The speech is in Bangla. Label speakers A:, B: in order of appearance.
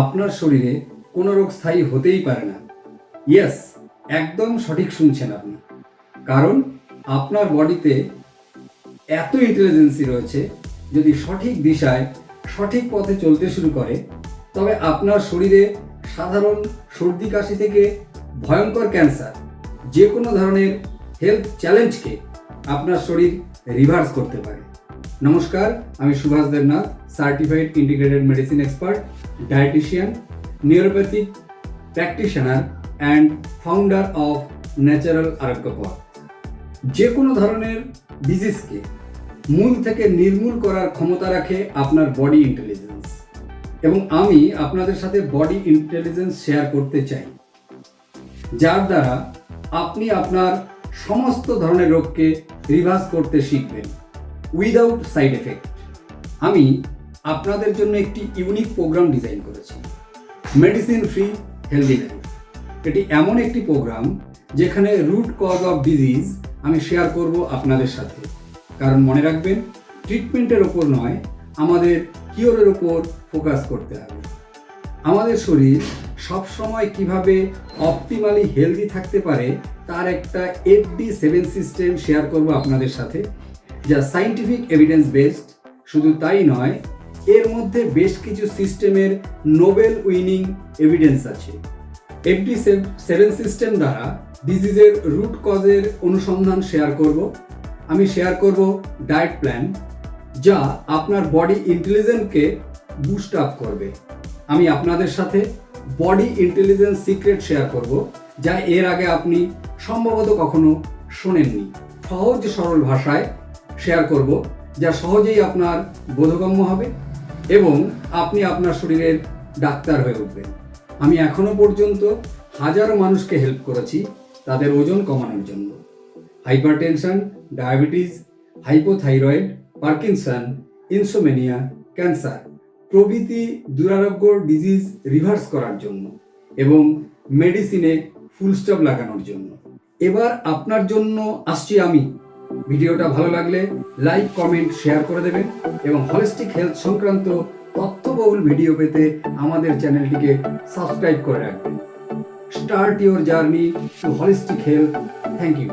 A: আপনার শরীরে কোনো রোগ স্থায়ী হতেই পারে না। ইয়েস, একদম সঠিক শুনছেন আপনি। কারণ আপনার বডিতে এত ইন্টেলিজেন্সি রয়েছে, যদি সঠিক দিশায়, সঠিক পথে চলতে শুরু করে, তবে আপনার শরীরে সাধারণ সর্দি কাশি থেকে ভয়ঙ্কর ক্যান্সার যে কোনো ধরনের হেলথ চ্যালেঞ্জকে আপনার শরীর রিভার্স করতে পারে। নমস্কার, আমি Subhash Debnath. Certified integrated medicine expert dietitian neuropathic practitioner and founder of natural Arogyapath যে কোনো ধরনের ডিজিজকে মূল থেকে নির্মূল করার ক্ষমতা রাখে আপনার বডি ইন্টেলিজেন্স এবং আমি আপনাদের সাথে বডি ইন্টেলিজেন্স শেয়ার করতে চাই। যার দ্বারা আপনি আপনার সমস্ত ধরনের রোগকে রিভার্স করতে শিখবেন উইদাউট সাইড এফেক্ট আমি আপনাদের জন্য একটি ইউনিক প্রোগ্রাম ডিজাইন করেছি। মেডিসিন ফ্রি হেলদি লাইফ এটি এমন একটি প্রোগ্রাম যেখানে রুট কজ অফ ডিজিজ আমি শেয়ার করব আপনাদের সাথে। কারণ মনে রাখবেন ট্রিটমেন্টের ওপর নয়, আমাদের কিওরের ওপর ফোকাস করতে হবে। আমাদের শরীর সবসময় কীভাবে অপটিমালি হেলদি থাকতে পারে, তার একটা এফডি সেভেন সিস্টেম শেয়ার করব আপনাদের সাথে। যা সাইন্টিফিক এভিডেন্স বেসড শুধু তাই নয় এর মধ্যে বেশ কিছু সিস্টেমের নোবেল উইনিং এভিডেন্স আছে। এফডি সেভেন সিস্টেম দ্বারা ডিজিজের রুট কজের অনুসন্ধান শেয়ার করব। আমি শেয়ার করব ডায়েট প্ল্যান যা আপনার বডি ইন্টেলিজেন্সকে বুস্ট আপ করবে। আমি আপনাদের সাথে বডি ইন্টেলিজেন্স সিক্রেট শেয়ার করব, যা এর আগে আপনি সম্ভবত কখনো শোনেননি। সহজ সরল ভাষায় শেয়ার করব, যা সহজেই আপনার বোধগম্য হবে। এবং আপনি আপনার শরীরের ডাক্তার হয়ে উঠবেন। আমি এখনও পর্যন্ত হাজারো মানুষকে হেল্প করেছি তাদের ওজন কমানোর জন্য। Hypertension diabetes hypothyroid Parkinson insomnia cancer প্রভৃতি দুরারোগ্য ডিজিজ রিভার্স করার জন্য এবং মেডিসিনে ফুল স্টপ লাগানোর জন্য। এবার আপনার জন্য আসছি আমি ভিডিওটা ভালো লাগলে লাইক, কমেন্ট, শেয়ার করে দেবেন এবং হলিস্টিক হেলথ সংক্রান্ত তথ্যবহুল ভিডিও পেতে আমাদের চ্যানেলটিকে সাবস্ক্রাইব করে রাখবেন। Start your journey to holistic health thank you